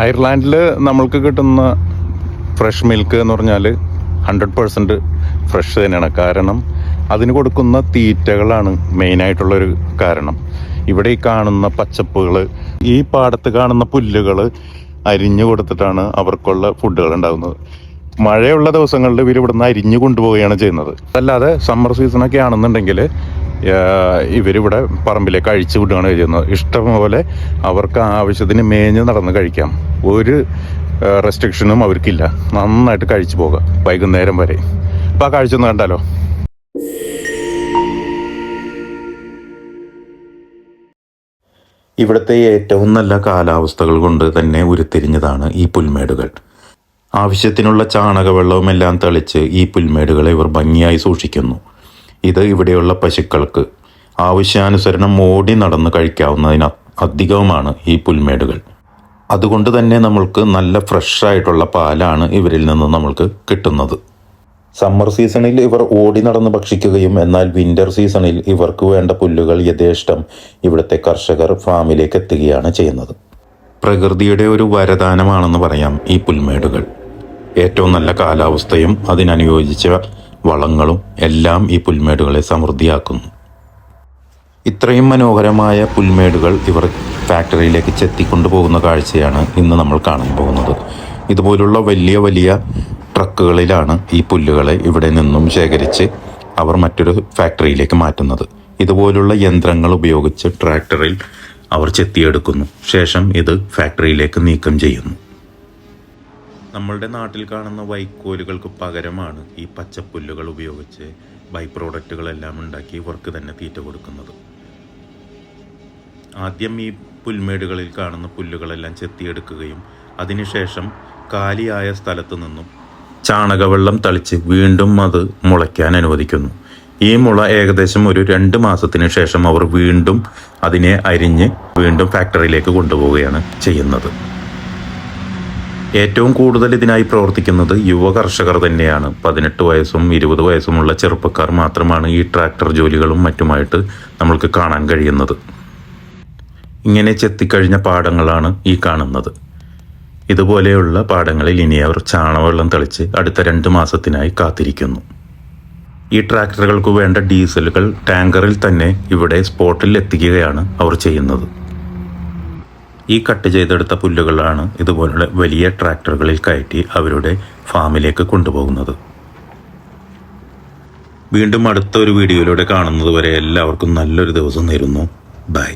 അയർലാൻഡിൽ നമ്മൾക്ക് കിട്ടുന്ന fresh milk എന്ന് പറഞ്ഞാൽ ഹൺഡ്രഡ് പേഴ്സന്റ് ഫ്രഷ് തന്നെയാണ്. കാരണം അതിന് കൊടുക്കുന്ന തീറ്റകളാണ് മെയിനായിട്ടുള്ളൊരു കാരണം. ഇവിടെ ഈ കാണുന്ന പച്ചപ്പുകൾ ഈ പാടത്ത് കാണുന്ന പുല്ലുകൾ അരിഞ്ഞു കൊടുത്തിട്ടാണ് അവർക്കുള്ള ഫുഡുകൾ ഉണ്ടാകുന്നത്. മഴയുള്ള ദിവസങ്ങളിൽ ഇവർ ഇവിടുന്ന് അരിഞ്ഞു കൊണ്ടുപോവുകയാണ് ചെയ്യുന്നത്. അല്ലാതെ സമ്മർ സീസണൊക്കെ ആണെന്നുണ്ടെങ്കിൽ ഇവരിവിടെ പറമ്പിലേക്ക് അഴിച്ചു വിടുകയാണ് ചെയ്യുന്നത് ഇഷ്ടംപോലെ അവർക്ക് ആവശ്യത്തിന് മേഞ്ഞ് നടന്ന് കഴിക്കാം. ഒരു റെസ്ട്രിക്ഷനും അവർക്കില്ല. നന്നായിട്ട് കഴിച്ചു പോകാം വൈകുന്നേരം വരെ. അപ്പോൾ ആ കാഴ്ച ഒന്ന് കണ്ടാലോ? ഇവിടുത്തെ ഏറ്റവും നല്ല കാലാവസ്ഥകൾ കൊണ്ട് തന്നെ ഉരുത്തിരിഞ്ഞതാണ് ഈ പുൽമേടുകൾ. ആവശ്യത്തിനുള്ള ചാണകവെള്ളവും എല്ലാം തെളിച്ച് ഈ പുൽമേടുകളെ ഇവർ ഭംഗിയായി സൂക്ഷിക്കുന്നു. ഇത് ഇവിടെയുള്ള പശുക്കൾക്ക് ആവശ്യാനുസരണം ഓടി നടന്ന് കഴിക്കാവുന്നതിന് അധികവുമാണ് ഈ പുൽമേടുകൾ. അതുകൊണ്ട് തന്നെ നമ്മൾക്ക് നല്ല ഫ്രഷായിട്ടുള്ള പാലാണ് ഇവരിൽ നിന്ന് നമ്മൾക്ക് കിട്ടുന്നത്. സമ്മർ സീസണിൽ ഇവർ ഓടി നടന്ന് ഭക്ഷിക്കുകയും എന്നാൽ വിന്റർ സീസണിൽ ഇവർക്ക് വേണ്ട പുല്ലുകൾ യഥേഷ്ടം ഇവിടുത്തെ കർഷകർ ഫാമിലേക്ക് എത്തുകയാണ് ചെയ്യുന്നത്. പ്രകൃതിയുടെ ഒരു വരദാനമാണെന്ന് പറയാം ഈ പുൽമേടുകൾ. ഏറ്റവും നല്ല കാലാവസ്ഥയും അതിനനുയോജിച്ച വളങ്ങളും എല്ലാം ഈ പുൽമേടുകളെ സമൃദ്ധിയാക്കുന്നു. ഇത്രയും മനോഹരമായ പുൽമേടുകൾ ഇവർ ഫാക്ടറിയിലേക്ക് ചെത്തിക്കൊണ്ടുപോകുന്ന കാഴ്ചയാണ് ഇന്ന് നമ്മൾ കാണാൻ പോകുന്നത്. ഇതുപോലുള്ള വലിയ വലിയ ട്രക്കുകളിലാണ് ഈ പുല്ലുകളെ ഇവിടെ നിന്നും ശേഖരിച്ച് അവർ മറ്റൊരു ഫാക്ടറിയിലേക്ക് മാറ്റുന്നത്. ഇതുപോലുള്ള യന്ത്രങ്ങൾ ഉപയോഗിച്ച് ട്രാക്ടറിൽ അവർ ചെത്തിയെടുക്കുന്നു. ശേഷം ഇത് ഫാക്ടറിയിലേക്ക് നീക്കം ചെയ്യുന്നു. നമ്മളുടെ നാട്ടിൽ കാണുന്ന വൈക്കോലുകൾക്ക് പകരമാണ് ഈ പച്ചപ്പുല്ലുകൾ ഉപയോഗിച്ച് ബൈ പ്രോഡക്റ്റുകളെല്ലാം ഉണ്ടാക്കി ഇവർക്ക് തന്നെ തീറ്റ കൊടുക്കുന്നത്. ആദ്യം ഈ പുൽമേടുകളിൽ കാണുന്ന പുല്ലുകളെല്ലാം ചെത്തിയെടുക്കുകയും അതിനുശേഷം കാലിയായ സ്ഥലത്തു നിന്നും ചാണകവെള്ളം തളിച്ച് വീണ്ടും അത് മുളയ്ക്കാൻ അനുവദിക്കുന്നു. ഈ മുള ഏകദേശം ഒരു രണ്ട് മാസത്തിന് ശേഷം അവർ വീണ്ടും അതിനെ അരിഞ്ഞ് വീണ്ടും ഫാക്ടറിയിലേക്ക് കൊണ്ടുപോവുകയാണ് ചെയ്യുന്നത്. ഏറ്റവും കൂടുതൽ ഇതിനായി പ്രവർത്തിക്കുന്നത് യുവ കർഷകർ തന്നെയാണ്. പതിനെട്ട് വയസ്സും ഇരുപത് വയസ്സുമുള്ള ചെറുപ്പക്കാർ മാത്രമാണ് ഈ ട്രാക്ടർ ജോലികളും മറ്റുമായിട്ട് നമ്മൾക്ക് കാണാൻ കഴിയുന്നത്. ഇങ്ങനെ ചെത്തിക്കഴിഞ്ഞ പാടങ്ങളാണ് ഈ കാണുന്നത്. ഇതുപോലെയുള്ള പാടങ്ങളിൽ ഇനി അവർ ചാണകവെള്ളം തെളിച്ച് അടുത്ത രണ്ട് മാസത്തിനായി കാത്തിരിക്കുന്നു. ഈ ട്രാക്ടറുകൾക്ക് വേണ്ട ഡീസലുകൾ ടാങ്കറിൽ തന്നെ ഇവിടെ സ്പോട്ടിൽ എത്തിക്കുകയാണ് അവർ ചെയ്യുന്നത്. ഈ കട്ട് ചെയ്തെടുത്ത പുല്ലുകളാണ് ഇതുപോലുള്ള വലിയ ട്രാക്ടറുകളിൽ കയറ്റി അവരുടെ ഫാമിലേക്ക് കൊണ്ടുപോകുന്നത്. വീണ്ടും അടുത്ത ഒരു വീഡിയോയിലൂടെ കാണുന്നത് വരെ എല്ലാവർക്കും നല്ലൊരു ദിവസം നേരുന്നു. ബൈ.